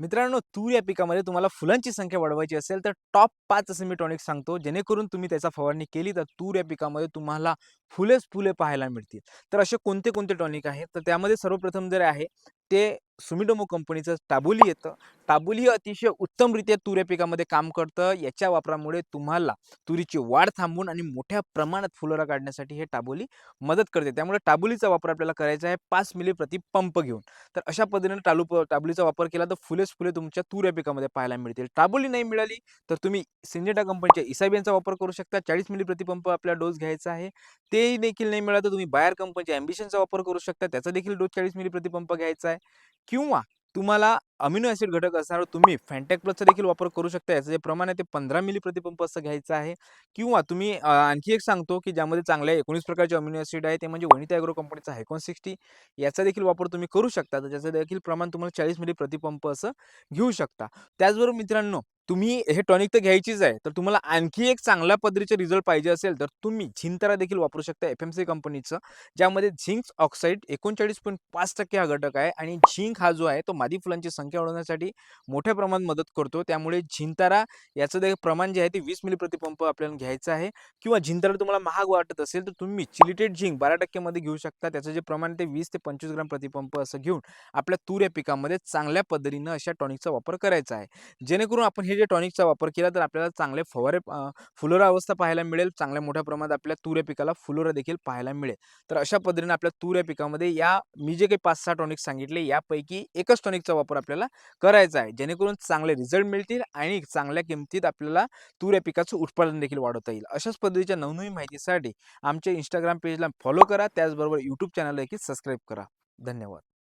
मित्रांनो तूर या पिकामध्ये तुम्हाला फुलांची संख्या वाढवायची असेल तर टॉप पाच असं मी टॉनिक सांगतो जेणेकरून तुम्ही त्याचा फवारणी केली तर तूर या पिकामध्ये तुम्हाला फुलेच फुले पाहायला मिळतील. तर असे कोणते कोणते टॉनिक आहेत? तर त्यामध्ये सर्वप्रथम जर आहे ते सुमिडोमो कंपनीचं टाबोली येतं. टाबोली हे अतिशय उत्तमरित्या तूर या पिकामध्ये काम करतं. याच्या वापरामुळे तुम्हाला तुरीची वाढ थांबवून आणि मोठ्या प्रमाणात फुलोरा काढण्यासाठी हे टाबोली मदत करते. त्यामुळे टाबोलीचा वापर आपल्याला करायचा आहे पाच मिली प्रति पंप घेऊन. तर अशा पद्धतीने टालू टाबुलीचा वापर केला तर फुलेच फुले तुमच्या तूर या पिकामध्ये पाहायला मिळतील. टाबोली नाही मिळाली तर तुम्ही सिंजेटा कंपनीच्या इसाबियनचा वापर करू शकता. चाळीस मिली प्रतिपंप आपला डोस घ्यायचा आहे. ते देखील नाही मिळालं तर तुम्ही बायर कंपनीच्या ॲम्बिशनचा वापर करू शकता. त्याचा देखील डोस चाळीस मिली प्रतिपंप घ्यायचा आहे. किंवा तुम्हाला अमिनो ॲसिड घटक असणारं तुम्ही फॅन्टॅक प्लसचा देखील वापर करू शकता. याचं जे प्रमाण आहे ते पंधरा मिली प्रतिपंप असं घ्यायचं आहे. किंवा तुम्ही आणखी एक सांगतो की ज्यामध्ये चांगल्या एकोणीस प्रकारचे अमिनो ॲसिड आहे ते म्हणजे वनिता ॲग्रो कंपनीचा हायकॉन सिक्स्टी. याचा देखील वापर तुम्ही करू शकता. तर त्याचं देखील प्रमाण तुम्हाला चाळीस मिली प्रतिपंप असं घेऊ शकता. त्याचबरोबर मित्रांनो तुम्ही हे टॉनिक तर घ्यायचीच आहे तर तुम्हाला आणखी एक चांगल्या पद्धतीचे रिझल्ट पाहिजे असेल तर तुम्ही झिंतारा देखील वापरू शकता एफ एम सी कंपनीचं ज्यामध्ये झिंक ऑक्साईड एकोणचाळीस पॉईंट पाच टक्के हा घटक आहे आणि झिंक हा जो आहे तो मादी फुलांची संख्या वाढवण्यासाठी मोठ्या प्रमाणात मदत करतो. त्यामुळे झिंतारा याचं जे प्रमाण जे आहे ते वीस मिली प्रतिपंप आपल्याला घ्यायचं आहे किंवा झिंतारा तुम्हाला महाग वाटत असेल तर तुम्ही चिलिटेड झिंक बारा टक्क्यामध्ये घेऊ शकता. त्याचं जे प्रमाण ते वीस ते पंचवीस ग्राम प्रतिपंप असं घेऊन आपल्या तूर या पिकामध्ये चांगल्या पद्धतीनं अशा टॉनिकचा वापर करायचा आहे. जेणेकरून आपण हे जे टॉनिकचा वापर केला तर आपल्याला चांगले फवारे फुलोरा अवस्था पाहायला मिळेल. चांगल्या मोठ्या प्रमाणात आपल्या तूर या पिकाला फुलोरा देखील पाहायला मिळेल. तर अशा पद्धतीने आपल्या तूर या पिकामध्ये या मी जे काही पाच सहा टॉनिक सांगितले यापैकी एकच टॉनिकचा वापर आपल्याला करायचा आहे. जेणेकरून चांगले रिझल्ट मिळतील आणि चांगल्या किमतीत आपल्याला तूर या पिकाचं उत्पादन देखील वाढवता येईल. अशाच पद्धतीच्या नवनवीन माहितीसाठी आमच्या इंस्टाग्राम पेजला फॉलो करा. त्याचबरोबर यूट्यूब चॅनल देखील सबस्क्राईब करा. धन्यवाद.